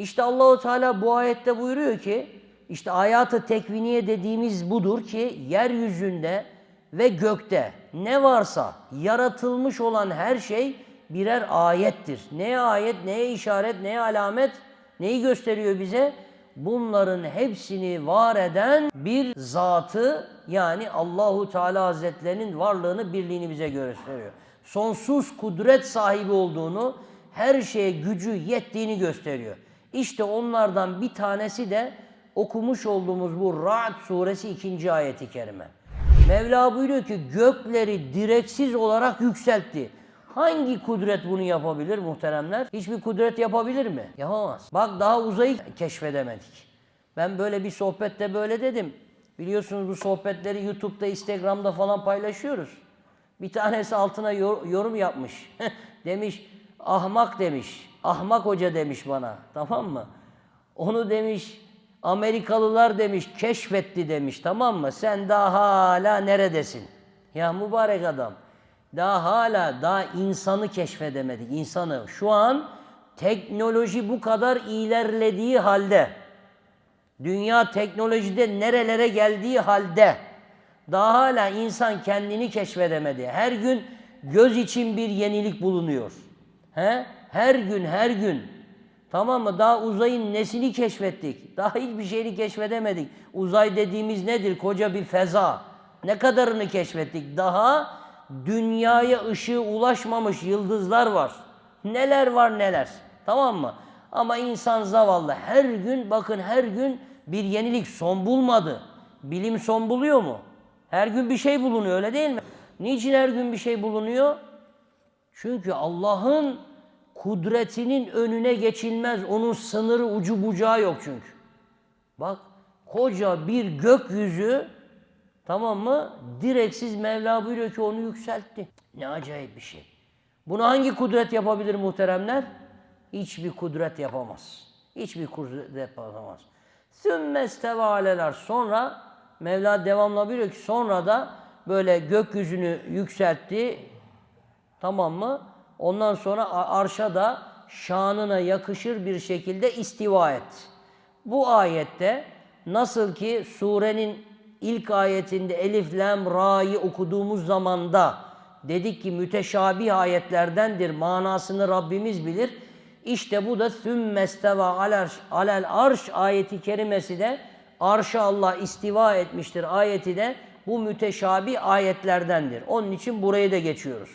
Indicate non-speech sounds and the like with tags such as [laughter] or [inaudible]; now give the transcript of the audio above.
İşte Allahu Teala bu ayette buyuruyor ki işte hayatı tekviniye dediğimiz budur ki yeryüzünde ve gökte ne varsa yaratılmış olan her şey birer ayettir. Neye ayet, neye işaret, neye alamet, neyi gösteriyor bize? Bunların hepsini var eden bir zatı yani Allahu Teala Hazretlerinin varlığını, birliğini bize gösteriyor. Sonsuz kudret sahibi olduğunu, her şeye gücü yettiğini gösteriyor. İşte onlardan bir tanesi de okumuş olduğumuz bu Ra'd suresi 2. ayeti kerime. Mevla buyuruyor ki gökleri direksiz olarak yükseltti. Hangi kudret bunu yapabilir muhteremler? Hiçbir kudret yapabilir mi? Yapamaz. Bak daha uzayı keşfedemedik. Ben böyle bir sohbette böyle dedim. Biliyorsunuz bu sohbetleri YouTube'da, Instagram'da falan paylaşıyoruz. Bir tanesi altına yor- yorum yapmış. [laughs] demiş ahmak demiş. Ahmak hoca demiş bana. Tamam mı? Onu demiş Amerikalılar demiş keşfetti demiş tamam mı? Sen daha hala neredesin? Ya mübarek adam. Daha hala daha insanı keşfedemedik. insanı. Şu an teknoloji bu kadar ilerlediği halde dünya teknolojide nerelere geldiği halde daha hala insan kendini keşfedemedi. Her gün göz için bir yenilik bulunuyor. He? Her gün, her gün. Tamam mı? Daha uzayın nesini keşfettik? Daha hiçbir şeyini keşfedemedik. Uzay dediğimiz nedir? Koca bir feza. Ne kadarını keşfettik? Daha dünyaya ışığı ulaşmamış yıldızlar var. Neler var neler. Tamam mı? Ama insan zavallı her gün bakın her gün bir yenilik son bulmadı. Bilim son buluyor mu? Her gün bir şey bulunuyor öyle değil mi? Niçin her gün bir şey bulunuyor? Çünkü Allah'ın kudretinin önüne geçilmez. Onun sınırı ucu bucağı yok çünkü. Bak koca bir gökyüzü tamam mı? Direksiz Mevla buyuruyor ki onu yükseltti. Ne acayip bir şey. Bunu hangi kudret yapabilir muhteremler? Hiçbir kudret yapamaz. Hiçbir kudret yapamaz. Sümmesteve aleler. Sonra Mevla devamla buyuruyor ki sonra da böyle gökyüzünü yükseltti. Tamam mı? Ondan sonra arşa da şanına yakışır bir şekilde istiva et. Bu ayette nasıl ki surenin ilk ayetinde Elif, Lam, Ra'yı okuduğumuz zamanda dedik ki müteşabih ayetlerdendir. Manasını Rabbimiz bilir. İşte bu da sümmesteva alel, alel arş ayeti kerimesi de arşa Allah istiva etmiştir ayeti de bu müteşabih ayetlerdendir. Onun için burayı da geçiyoruz.